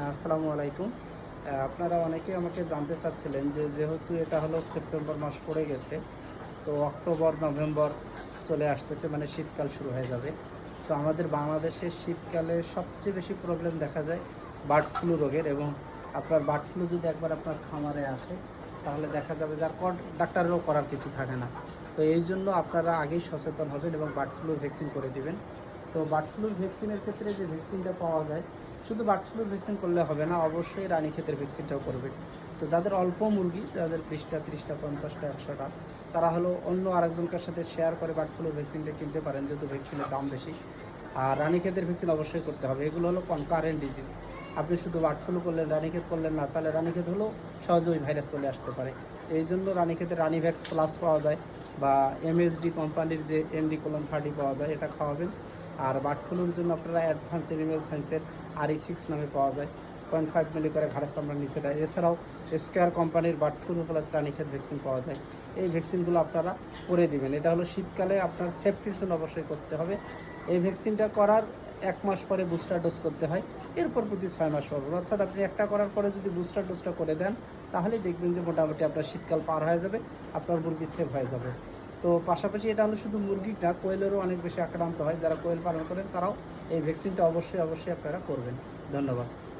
আসসালামু আলাইকুম। আপনারা অনেকে আমাকে জানতে চাচ্ছিলেন যে যেহেতু এটা হলো সেপ্টেম্বর মাস পড়ে গেছে, তো অক্টোবর, নভেম্বর চলে আসতেছে মানে শীতকাল শুরু হয়ে যাবে। তো আমাদের বাংলাদেশে শীতকালে সবচেয়ে বেশি প্রবলেম দেখা যায় বার্ড ফ্লু রোগের এবং আপনার বার্ড ফ্লু যদি একবার আপনার খামারে আসে, তাহলে দেখা যাবে যার পর ডাক্তারেরও করার কিছু থাকে না। তো এই জন্য আপনারা আগেই সচেতন হবেন এবং বার্ড ফ্লুর ভ্যাকসিন করে দিবেন। তো বার্ড ফ্লুর ভ্যাকসিনের ক্ষেত্রে যে ভ্যাকসিনটা পাওয়া যায় শুধু বার্ড ফ্লুর ভ্যাকসিন করলে হবে না, অবশ্যই রানীক্ষেতের ভ্যাকসিনটাও করবে। তো যাদের অল্প মুরগি, যাদের বিশটা ত্রিশটা, পঞ্চাশটা, একশোটা, তারা হলো অন্য আরেকজনকার সাথে শেয়ার করে বার্ড ফ্লুর ভ্যাকসিনটা কিনতে পারেন, যেহেতু ভ্যাকসিনের দাম বেশি। আর রানীক্ষেতের ভ্যাকসিন অবশ্যই করতে হবে। এগুলো হলো কনকারেন্ট ডিজিজ আপনি শুধু বার্ড ফ্লু করলেন রানীক্ষেত করলেন না, তাহলে রানীক্ষেত হলেও সহজে ওই ভাইরাস চলে আসতে পারে। এই জন্য রানীক্ষেতের রানীভ্যাক্স প্লাস পাওয়া যায়, বা এমএসডি কোম্পানির যে এমডি কোলন থার্টি পাওয়া যায়, এটা খাওয়াবেন। আর বার্ড ফ্লুর জন্য আপনারা অ্যাডভান্স এনিমেল সায়েন্সের আর ই সিক্স নামে পাওয়া যায়। পয়েন্ট ফাইভ মিলি করে ঘাড়ের চামড়ার নিচে দেয় এছাড়াও স্কোয়ার কোম্পানির bird flu plus Ranikhet vaccine পাওয়া যায়। এই ভ্যাকসিনগুলো আপনারা করে দিবেন। এটা হলো শীতকালে আপনার সেফটির জন্য অবশ্যই করতে হবে। এই ভ্যাকসিনটা করার এক মাস পরে বুস্টার ডোজ করতে হয়। এরপর প্রতি ছয় মাস পর পর। অর্থাৎ আপনি একটা করার পরে যদি বুস্টার ডোজটা করে দেন তাহলে দেখবেন যে মোটামুটি আপনার শীতকাল পার হয়ে যাবে, আপনার মুরগি সেভ হয়ে যাবে। তো পাশাপাশি এটা হলো শুধু মুরগি না কোয়েলেরও অনেক বেশি আক্রান্ত হয়। যারা কোয়েল পালন করেন, তারাও এই ভ্যাকসিনটা অবশ্যই অবশ্যই আপনারা করবেন। ধন্যবাদ।